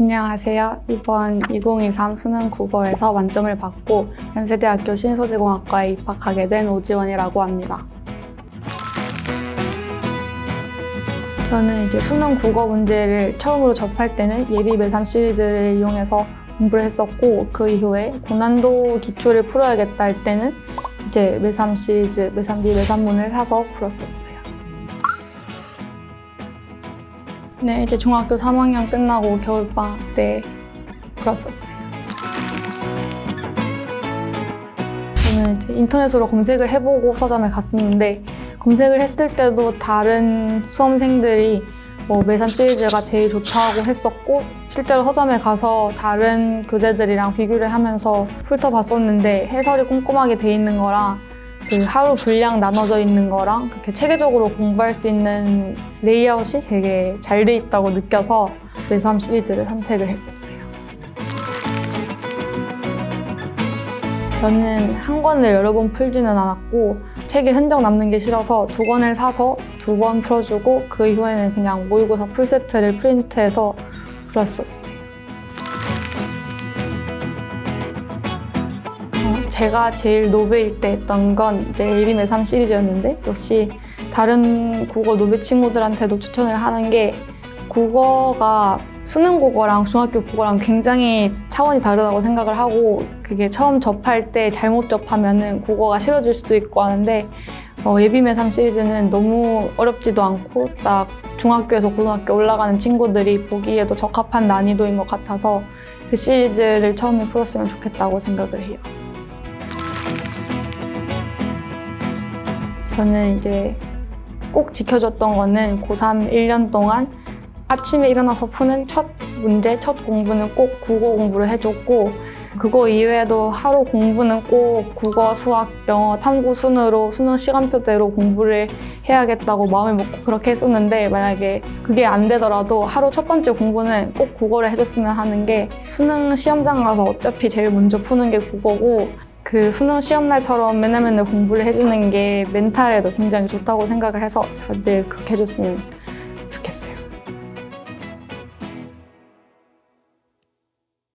안녕하세요. 이번 2023 수능 국어에서 만점을 받고 연세대학교 신소재공학과에 입학하게 된 오지원이라고 합니다. 저는 이제 수능 국어 문제를 처음으로 접할 때는 예비 매삼 시리즈를 이용해서 공부를 했었고 그 이후에 고난도 기초를 풀어야겠다 할 때는 이제 매삼 시리즈, 매삼비, 매삼문을 사서 풀었었어요. 네, 이제 중학교 3학년 끝나고 겨울방학 때 풀었었어요. 저는 이제 인터넷으로 검색을 해보고 서점에 갔었는데 검색을 했을 때도 다른 수험생들이 뭐 매삼 시리즈가 제일 좋다고 했었고 실제로 서점에 가서 다른 교재들이랑 비교를 하면서 훑어봤었는데 해설이 꼼꼼하게 돼 있는 거랑 그 하루 분량 나눠져 있는 거랑 그렇게 체계적으로 공부할 수 있는 레이아웃이 되게 잘 돼 있다고 느껴서 매삼 시리즈를 선택을 했었어요. 저는 한 권을 여러 번 풀지는 않았고 책에 흔적 남는 게 싫어서 두 권을 사서 두 번 풀어주고 그 이후에는 그냥 모의고사 풀세트를 프린트해서 풀었었어요. 제가 제일 노베일 때 했던 건 이제 예비 매삼 시리즈였는데 역시 다른 국어 노베 친구들한테도 추천을 하는 게 국어가 수능 국어랑 중학교 국어랑 굉장히 차원이 다르다고 생각을 하고 그게 처음 접할 때 잘못 접하면은 국어가 싫어질 수도 있고 하는데 어, 예비 매삼 시리즈는 너무 어렵지도 않고 딱 중학교에서 고등학교 올라가는 친구들이 보기에도 적합한 난이도인 것 같아서 그 시리즈를 처음에 풀었으면 좋겠다고 생각을 해요. 저는 이제 꼭 지켜줬던 거는 고3 1년 동안 아침에 일어나서 푸는 첫 문제, 첫 공부는 꼭 국어 공부를 해줬고 그거 이외에도 하루 공부는 꼭 국어, 수학, 영어, 탐구 순으로 수능 시간표대로 공부를 해야겠다고 마음을 먹고 그렇게 했었는데 만약에 그게 안 되더라도 하루 첫 번째 공부는 꼭 국어를 해줬으면 하는 게 수능 시험장 가서 어차피 제일 먼저 푸는 게 국어고 그 수능 시험날처럼 맨날 맨날 공부를 해주는 게 멘탈에도 굉장히 좋다고 생각을 해서 다들 그렇게 해줬으면